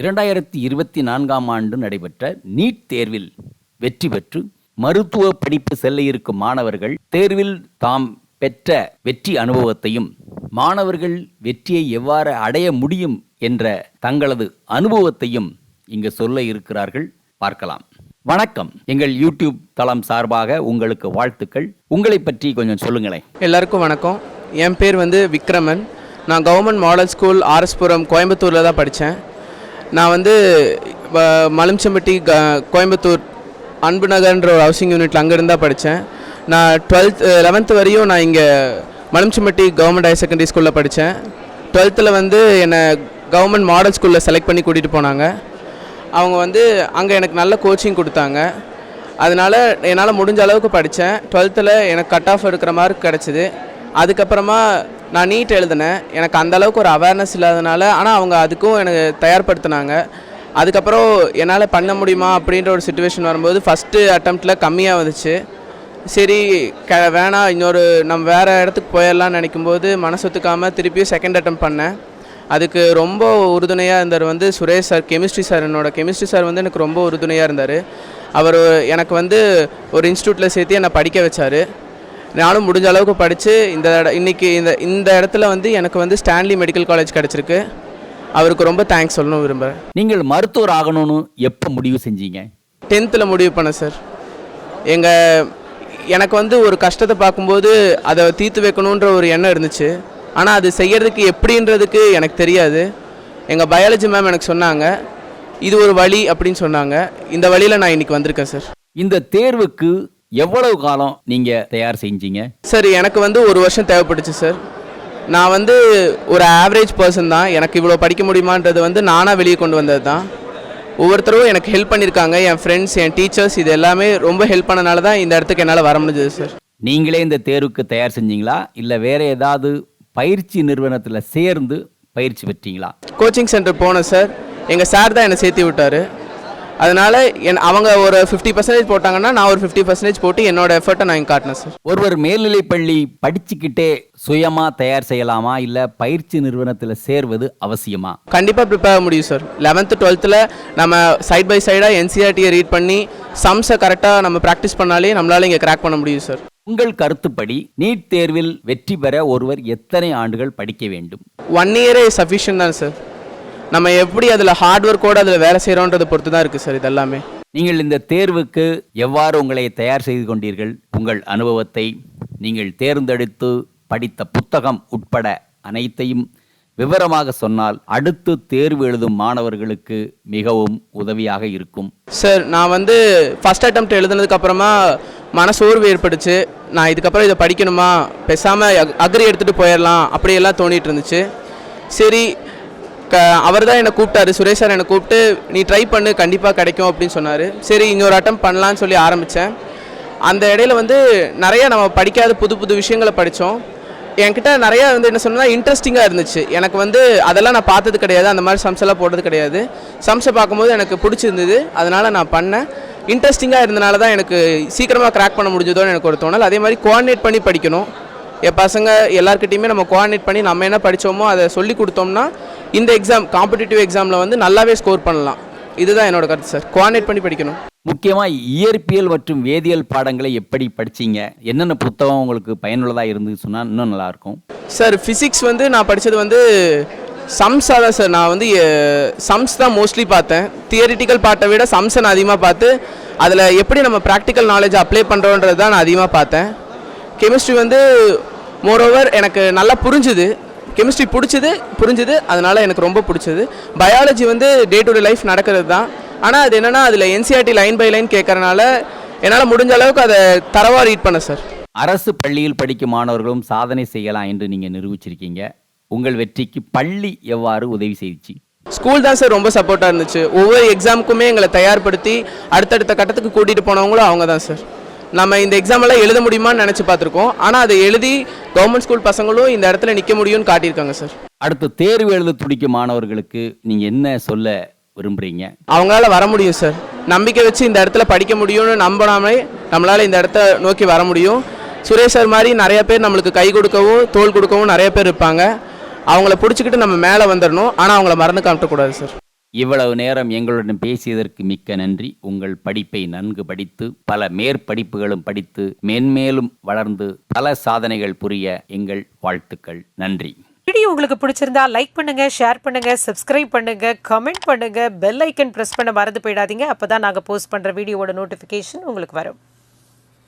இரண்டாயிரத்தி இருபத்தி நான்காம் ஆண்டு நடைபெற்ற நீட் தேர்வில் வெற்றி பெற்று மருத்துவ படிப்பு செல்ல இருக்கும் மாணவர்கள் தேர்வில் தாம் பெற்ற வெற்றி அனுபவத்தையும் மாணவர்கள் வெற்றியை எவ்வாறு அடைய முடியும் என்ற தங்களது அனுபவத்தையும் இங்கு சொல்ல இருக்கிறார்கள். பார்க்கலாம். வணக்கம். எங்கள் யூடியூப் தளம் சார்பாக உங்களுக்கு வாழ்த்துக்கள். உங்களை பற்றி கொஞ்சம் சொல்லுங்களேன். எல்லாருக்கும் வணக்கம். என் பேர் வந்து விக்ரமன். நான் கவர்மெண்ட் மாடல் ஸ்கூல் ஆர்எஸ்புரம் கோயம்புத்தூரில் தான் படித்தேன். நான் வந்து வ- க கோயம்புத்தூர் அன்பு நகர்ன்ற ஒரு ஹவுசிங் யூனிட்டில் அங்கேருந்து தான் படித்தேன். நான் டுவெல்த் லெவன்த்து வரையும் நான் இங்கே மலும்சம்பட்டி கவர்மெண்ட் ஹையர் செகண்டரி ஸ்கூலில் படித்தேன். டுவெல்த்தில் வந்து என்னை கவர்மெண்ட் மாடல் ஸ்கூலில் செலக்ட் பண்ணி கூட்டிகிட்டு போனாங்க. அவங்க வந்து அங்கே எனக்கு நல்ல கோச்சிங் கொடுத்தாங்க. அதனால் என்னால் முடிஞ்ச அளவுக்கு படித்தேன். டுவெல்த்தில் எனக்கு கட் ஆஃப் எடுக்கிற மார்க் கிடச்சிது. அதுக்கப்புறமா நான் நீட் எழுதினேன். எனக்கு அந்தளவுக்கு ஒரு அவேர்னஸ் இல்லாதனால ஆனால் அவங்க அதுக்கும் எனக்கு தயார்படுத்தினாங்க. அதுக்கப்புறம் என்னால் பண்ண முடியுமா அப்படின்ற ஒரு சுச்சுவேஷன் வரும்போது ஃபஸ்ட்டு அட்டம்ப்டில் கம்மியாக வந்துச்சு. சரி க வேணாம் இன்னொரு நம்ம வேறு இடத்துக்கு போயிடலாம்னு நினைக்கும்போது மனசு ஒத்துக்காமல் திருப்பியும் செகண்ட் அட்டம் பண்ணேன். அதுக்கு ரொம்ப உறுதுணையாக இருந்தார் வந்து சுரேஷ் சார் கெமிஸ்ட்ரி சார் என்னோட. கெமிஸ்ட்ரி சார் வந்து எனக்கு ரொம்ப உறுதுணையாக இருந்தார். அவர் எனக்கு வந்து ஒரு இன்ஸ்டியூட்டில் சேர்த்து என்னை படிக்க வச்சார். நானும் முடிஞ்ச அளவுக்கு படித்து இந்த இன்னைக்கு இந்த இந்த இடத்துல வந்து எனக்கு வந்து ஸ்டான்லி மெடிக்கல் காலேஜ் கிடச்சிருக்கு. அவருக்கு ரொம்ப தேங்க்ஸ் சொல்லணும் விரும்புகிறேன் நீங்கள் மருத்துவர் ஆகணும்னு எப்போ முடிவு செஞ்சீங்க? டென்த்தில் முடிவு பண்ணேன் சார். எங்கள் எனக்கு வந்து ஒரு கஷ்டத்தை பார்க்கும்போது அதை தீர்த்து வைக்கணுன்ற ஒரு எண்ணம் இருந்துச்சு. ஆனால் அது செய்யறதுக்கு எப்படின்றதுக்கு எனக்கு தெரியாது. எங்கள் பயாலஜி மேம் எனக்கு சொன்னாங்க இது ஒரு வழி அப்படின்னு சொன்னாங்க. இந்த வழியில் நான் இன்னைக்கு வந்திருக்கேன் சார். இந்த தேர்வுக்கு எவ்வளவு காலம் நீங்க தயார் செஞ்சீங்க? சார் எனக்கு வந்து ஒரு வருஷம் தேவைப்பட்டுச்சு சார் நான் வந்து ஒரு ஆவரேஜ் பர்சன் தான். எனக்கு இவ்வளோ படிக்க முடியுமான்றது வந்து நானாக வெளியே கொண்டு வந்தது தான் ஒவ்வொருத்தரும் எனக்கு ஹெல்ப் பண்ணியிருக்காங்க. என் ஃப்ரெண்ட்ஸ் என் டீச்சர்ஸ் இது எல்லாமே ரொம்ப ஹெல்ப் பண்ணனால தான் இந்த இடத்துக்கு என்னால் வர முடிஞ்சது சார் நீங்களே இந்த தேர்வுக்கு தயார் செஞ்சீங்களா? இல்லை வேற ஏதாவது பயிற்சி நிறுவனத்தில் சேர்ந்து பயிற்சி பெற்றீங்களா? கோச்சிங் சென்டர் போனேன் சார் எங்கள் சார் தான் என்னை சேர்த்து விட்டார். அதனால் என் அவங்க ஒரு ஃபிஃப்டி பர்சன்டேஜ் போட்டாங்கன்னா நான் ஒரு ஃபிஃப்டி பர்சன்டேஜ் போட்டு என்னோட எஃபர்ட்டை நான் காட்டினேன் சார் ஒருவர் மேல்நிலைப் பள்ளி படிச்சுக்கிட்டே சுயமா தயார் செய்யலாமா? இல்லை பயிற்சி நிறுவனத்தில் சேர்வது அவசியமா? கண்டிப்பாக ப்ரிப்பேர் ஆக முடியும் சார் லெவன்த்து டுவெல்த்தில் நம்ம சைட் பை சைடாக என்சிஆர்டியை ரீட் பண்ணி சம்ஸை கரெக்டாக நம்ம ப்ராக்டிஸ் பண்ணாலே நம்மளால் இங்கே கிராக் பண்ண முடியும் சார் உங்கள் கருத்துப்படி நீட் தேர்வில் வெற்றி பெற ஒருவர் எத்தனை ஆண்டுகள் படிக்க வேண்டும்? ஒன் இயரே சஃபிஷியன்ட் தான் சார் நம்ம எப்படி அதில் ஹார்ட் ஒர்க்கோடு அதில் வேலை செய்கிறோன்றதை பொறுத்து தான் இருக்குது சார் இதெல்லாமே நீங்கள் இந்த தேர்வுக்கு எவ்வாறு உங்களை தயார் செய்து கொண்டீர்கள் உங்கள் அனுபவத்தை நீங்கள் தேர்ந்தெடுத்து படித்த புத்தகம் உட்பட அனைத்தையும் விவரமாக சொன்னால் அடுத்து தேர்வு எழுதும் மாணவர்களுக்கு மிகவும் உதவியாக இருக்கும் சார் நான் வந்து ஃபஸ்ட் அட்டம்ப்ட் எழுதுனதுக்கு அப்புறமா மனசோர்வு ஏற்பட்டுச்சு நான் இதுக்கப்புறம் இதை படிக்கணுமா பேசாமல் அக்ரி எடுத்துகிட்டு போயிடலாம் அப்படியெல்லாம் தோணிட்டு இருந்துச்சு சரி க அவர் தான் என்னை கூப்பிட்டாரு. சுரேஷ் சார் என்னை கூப்பிட்டு நீ ட்ரை பண்ணு கண்டிப்பாக கிடைக்கும் அப்படின்னு சொன்னார். சரி இன்னொரு அட்டம் பண்ணலான்னு சொல்லி ஆரம்பித்தேன் அந்த இடையில வந்து நிறைய நம்ம படிக்காத புது புது விஷயங்களை படித்தோம் என்கிட்ட நிறைய வந்து என்ன சொன்னால் இன்ட்ரெஸ்டிங்காக இருந்துச்சு. எனக்கு வந்து அதெல்லாம் நான் பார்த்தது கிடையாது. அந்த மாதிரி சம்ஸெல்லாம் போடுறது கிடையாது. சம்ஸை பார்க்கும்போது எனக்கு பிடிச்சிருந்தது. அதனால் நான் பண்ணேன். இன்ட்ரெஸ்டிங்காக இருந்தனால தான் எனக்கு சீக்கிரமாக கிராக் பண்ண முடிஞ்சதோன்னு எனக்கு ஒரு தோணல். அதே மாதிரி கோஆர்டினேட் பண்ணி படிக்கணும். என் பசங்க எல்லாருக்கிட்டையுமே நம்ம கோஆர்டினேட் பண்ணி நம்ம என்ன படித்தோமோ அதை சொல்லி கொடுத்தோம்னா இந்த எக்ஸாம் காம்படிட்டிவ் எக்ஸாமில் வந்து நல்லாவே ஸ்கோர் பண்ணலாம். இதுதான் என்னோட கருத்து சார் கோஆர்டினேட் பண்ணி படிக்கணும். முக்கியமாக இயற்பியல் மற்றும் வேதியியல் பாடங்களை எப்படி படிச்சீங்க? என்னென்ன புத்தகம் உங்களுக்கு பயனுள்ளதாக இருந்து சொன்னால் இன்னும் நல்லா இருக்கும் சார் ஃபிசிக்ஸ் வந்து நான் படித்தது வந்து சம்ஸாக தான் சார் நான் வந்து சம்ஸ் தான் மோஸ்ட்லி பார்த்தேன். தியரிட்டிக்கல் பார்ட்டை விட சம்ஸை நான் அதிகமாக பார்த்து அதில் எப்படி நம்ம ப்ராக்டிக்கல் நாலேஜ் அப்ளை பண்ணுறோன்றது தான் நான் அதிகமாக பார்த்தேன். கெமிஸ்ட்ரி வந்து மோரோவர் எனக்கு நல்லா புரிஞ்சுது. கெமிஸ்ட்ரி பிடிச்சது புரிஞ்சுது. அதனால எனக்கு ரொம்ப பிடிச்சது. பயாலஜி வந்து டே டு டே லைஃப் நடக்கிறது தான். ஆனால் அது என்னென்னா அதில் என்சிஆர்டி லைன் பை லைன் கேட்கறனால என்னால் முடிஞ்ச அளவுக்கு அதை தரவாக ரீட் பண்ணேன் சார் அரசு பள்ளியில் படிக்கும் மாணவர்களும் சாதனை செய்யலாம் என்று நீங்கள் நிரூபிச்சிருக்கீங்க. உங்கள் வெற்றிக்கு பள்ளி எவ்வாறு உதவி செய்துச்சு? ஸ்கூல் தான் சார் ரொம்ப சப்போர்ட்டாக இருந்துச்சு. ஒவ்வொரு எக்ஸாமுக்குமே எங்களை தயார்படுத்தி அடுத்தடுத்த கட்டத்துக்கு கூட்டிகிட்டு போனவங்களும் அவங்க தான் சார் நம்ம இந்த எக்ஸாம் எல்லாம் எழுத முடியுமான்னு நினச்சி பார்த்துருக்கோம். ஆனால் அதை எழுதி கவர்மெண்ட் ஸ்கூல் பசங்களும் இந்த இடத்துல நிற்க முடியும்னு காட்டியிருக்காங்க சார் அடுத்து தேர்வு எழுத துடிக்கும் மாணவர்களுக்கு நீங்கள் என்ன சொல்ல விரும்புகிறீங்க அவங்களால வர முடியும் சார் நம்பிக்கை வச்சு இந்த இடத்துல படிக்க முடியும்னு நம்பினாமே நம்மளால் இந்த இடத்த நோக்கி வர முடியும். சுரேஷ் சார் மாதிரி நிறைய பேர் நம்மளுக்கு கை கொடுக்கவும் தோள் கொடுக்கவும் நிறைய பேர் இருப்பாங்க. அவங்கள பிடிச்சிக்கிட்டு நம்ம மேலே வந்துடணும் ஆனால் அவங்கள மறந்து காமிட்டக்கூடாது சார் இவ்வளவு நேரம் எங்களுடன் பேசியதற்கு மிக்க நன்றி. உங்கள் படிப்பை நன்கு படித்து பல மேற்படிப்புகளும் படித்து மென்மேலும் வளர்ந்து பல சாதனைகள் புரிய எங்கள் வாழ்த்துக்கள். நன்றி. வீடியோ உங்களுக்கு பிடிச்சிருந்தா லைக் பண்ணுங்க ஷேர் பண்ணுங்க சப்ஸ்கிரைப் பண்ணுங்க கமெண்ட் பண்ணுங்க பெல் ஐக்கன் பிரஸ் பண்ண மறந்து போயிடாதீங்க. அப்பதான் நாங்கள் போஸ்ட் பண்ற வீடியோவோட நோட்டிபிகேஷன் உங்களுக்கு வரும்.